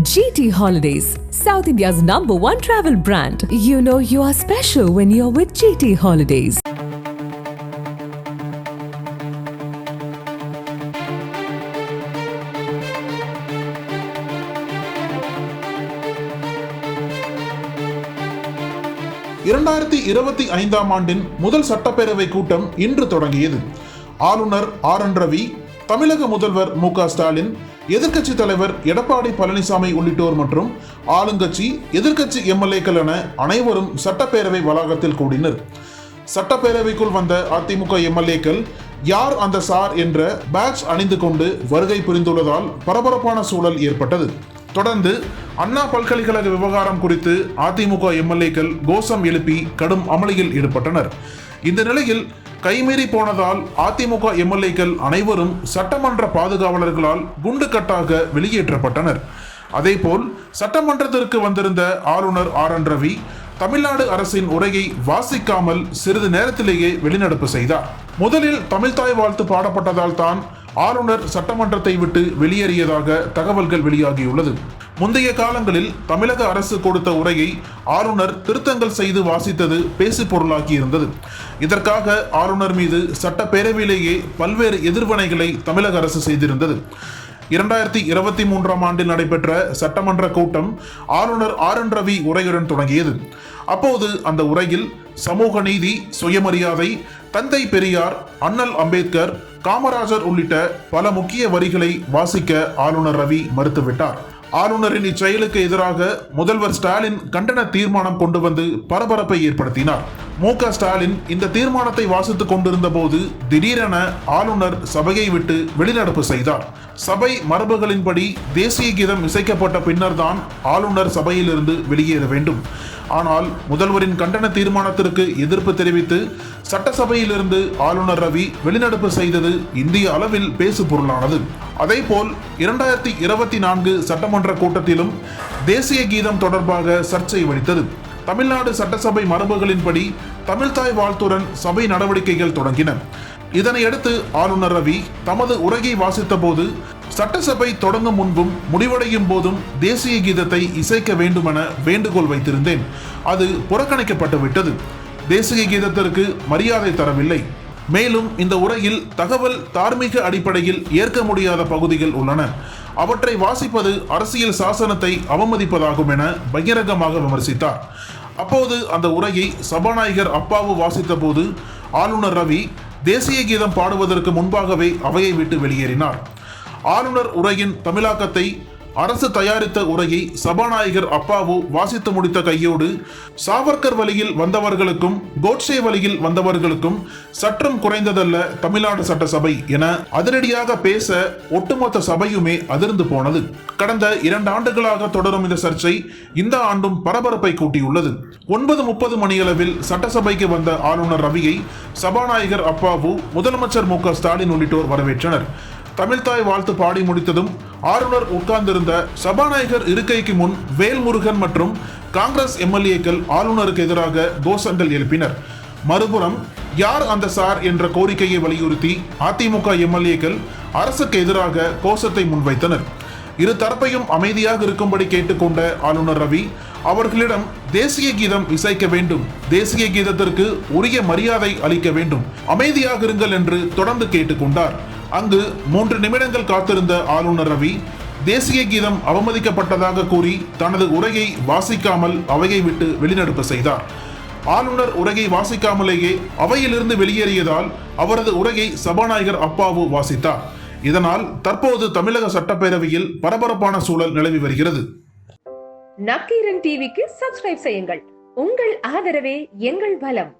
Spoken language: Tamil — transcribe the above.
GT Holidays, South India's number one travel brand. You know you are special when you're with GT Holidays. இரண்டாயிரத்தி இருபத்தி ஐந்தாம் ஆண்டின் முதல் சட்டப்பேரவை கூட்டம் இன்று தொடங்கியது ஆளுநர் ஆர் என் ரவி தமிழக முதல்வர் மு க ஸ்டாலின் எதிர்க்கட்சி தலைவர் எடப்பாடி பழனிசாமி உள்ளிட்டோர் மற்றும் ஆளுங்கட்சி எதிர்க்கட்சி எம்எல்ஏக்கள் என அனைவரும் சட்டப்பேரவை வளாகத்தில் கூடினர். சட்டப்பேரவைக்குள் வந்த அதிமுக எம்எல்ஏக்கள் யார் அந்த சார் என்ற பேட்ச் அணிந்து கொண்டு வருகை புரிந்துள்ளதால் பரபரப்பான சூழல் ஏற்பட்டது. தொடர்ந்து அண்ணா பல்கலைக்கழக விவகாரம் குறித்து அதிமுக எம்எல்ஏக்கள் கோஷம் எழுப்பி கடும் அமளியில் ஈடுபட்டனர். இந்த நிலையில் கைமீறி போனதால் அதிமுக எம்எல்ஏக்கள் அனைவரும் சட்டமன்ற பாதுகாவலர்களால் குண்டு கட்டாக வெளியேற்றப்பட்டனர். அதேபோல் சட்டமன்றத்திற்கு வந்திருந்த ஆளுநர் ஆர் என் ரவி தமிழ்நாடு அரசின் உரையை வாசிக்காமல் சிறிது நேரத்திலேயே வெளிநடப்பு செய்தார். முதலில் தமிழ்தாய் வாழ்த்து பாடப்பட்டதால் தான் ஆளுநர் சட்டமன்றத்தை விட்டு வெளியேறியதாக தகவல்கள் வெளியாகியுள்ளது. முந்தைய காலங்களில் தமிழக அரசு கொடுத்த உரையை ஆளுநர் திருத்தங்கள் செய்து வாசித்தது பேசு பொருளாகியிருந்தது. இதற்காக ஆளுநர் மீது சட்டப்பேரவையிலேயே பல்வேறு எதிர்வினைகளை தமிழக அரசு செய்திருந்தது. இரண்டாயிரத்தி இருபத்தி மூன்றாம் ஆண்டில் நடைபெற்ற சட்டமன்ற கூட்டம் ஆளுநர் ஆர் என் ரவி உரையுடன் தொடங்கியது. அப்போது அந்த உரையில் சமூக நீதி சுயமரியாதை தந்தை பெரியார் அண்ணல் அம்பேத்கர் காமராஜர் உள்ளிட்ட பல முக்கிய வரிகளை வாசிக்க ஆளுநர் ரவி மறுத்துவிட்டார். ஆளுநரின் இச்செயலுக்கு எதிராக முதல்வர் ஸ்டாலின் கண்டன தீர்மானம் கொண்டு வந்து பரபரப்பை ஏற்படுத்தினார். மு க ஸ்டாலின் இந்த தீர்மானத்தை வாசித்துக் கொண்டிருந்த போது திடீரென ஆளுநர் சபையை விட்டு வெளிநடப்பு செய்தார். சபை மரபுகளின்படி தேசிய கீதம் இசைக்கப்பட்ட பின்னர்தான் ஆளுநர் சபையிலிருந்து வெளியேற வேண்டும். ஆனால் முதல்வரின் கண்டன தீர்மானத்திற்கு எதிர்ப்பு தெரிவித்து சட்டசபையிலிருந்து ஆளுநர் ரவி வெளிநடப்பு செய்தது இந்திய அளவில் பேசு பொருளானது. அதேபோல் இரண்டாயிரத்தி இருபத்தி நான்கு சட்டமன்ற கூட்டத்திலும் தேசிய கீதம் தொடர்பாக சர்ச்சை வெடித்தது. தமிழ்நாடு சட்டசபை மரபுகளின்படி தமிழ்தாய் வாழ்த்துடன் சபை நடவடிக்கைகள் தொடங்கின. இதனையடுத்து ஆளுநர் ரவி தமது உரையை வாசித்த போது சட்டசபை தொடங்கும் முன்பும் முடிவடையும் போதும் தேசிய கீதத்தை இசைக்க வேண்டுமென வேண்டுகோள் வைத்திருந்தேன். அது புறக்கணிக்கப்பட்டு விட்டது தேசிய கீதத்திற்கு மரியாதை தரவில்லை. மேலும் இந்த உரையில் தகவல் தார்மீக அடிப்படையில் ஏற்க முடியாத பகுதிகள் உள்ளன. அவற்றை வாசிப்பது அரசியல் சாசனத்தை அவமதிப்பதாகும் என பகிரங்கமாக விமர்சித்தார். அப்போது அந்த உரையை சபாநாயகர் அப்பாவு வாசித்த போது ஆளுநர் ரவி தேசிய கீதம் பாடுவதற்கு முன்பாகவே அவையை விட்டு வெளியேறினார். ஆளுநர் உரையின் தமிழாக்கத்தை அரசு தயாரித்த உரையை சபாநாயகர் அப்பாவு வாசித்து முடித்த கையோடு சாவர்கர் வழியில் வந்தவர்களுக்கும் கோட்சே வழியில் வந்தவர்களுக்கும் சற்றும் குறைந்ததல்ல தமிழ்நாடு சட்டசபை என அதிரடியாக பேச ஒட்டுமொத்த சபையுமே அதிர்ந்து போனது. கடந்த இரண்டு ஆண்டுகளாக தொடரும் இந்த சர்ச்சை இந்த ஆண்டும் பரபரப்பை கூட்டியுள்ளது. ஒன்பது முப்பது மணியளவில் சட்டசபைக்கு வந்த ஆளுநர் ரவியை சபாநாயகர் அப்பாவு முதலமைச்சர் மு க ஸ்டாலின் உள்ளிட்டோர் வரவேற்றனர். தமிழ்தாய் வாழ்த்து பாடி முடித்ததும் ஆளுநர் உட்கார்ந்திருந்த சபாநாயகர் இருக்கைக்கு முன் வேல்முருகன் மற்றும் காங்கிரஸ் எம்எல்ஏக்கள் ஆளுநருக்கு எதிராக கோஷங்கள் எழுப்பினர். மறுபுறம் யார் அந்த சார் என்ற கோரிக்கையை வலியுறுத்தி அதிமுக எம்எல்ஏக்கள் அரசுக்கு எதிராக கோஷத்தை முன்வைத்தனர். இரு தரப்பையும் அமைதியாக இருக்கும்படி கேட்டுக்கொண்ட ஆளுநர் ரவி அவர்களிடம் தேசிய கீதம் இசைக்க வேண்டும் தேசிய கீதத்திற்கு உரிய மரியாதை அளிக்க வேண்டும் அமைதியாக இருங்கள் என்று தொடர்ந்து கேட்டுக்கொண்டார். அங்கு மூன்று நிமிடங்கள் காத்திருந்த ஆளுநர் ரவி தேசிய கீதம் அவமதிக்கப்பட்டதாக கூறி தனது உரையை வாசிக்காமல் அவையை விட்டு வெளிநடப்பு செய்தார். ஆளுநர் உரையை வாசிக்காமலேயே அவையிலிருந்து வெளியேறியதால் அவரது உரையை சபாநாயகர் அப்பாவு வாசித்தார். இதனால் தற்போது தமிழக சட்டப்பேரவையில் பரபரப்பான சூழல் நிலவி வருகிறது. நக்கீரன் டிவிக்கு சப்ஸ்கிரைப் செய்யுங்கள். உங்கள் ஆதரவே எங்கள் பலம்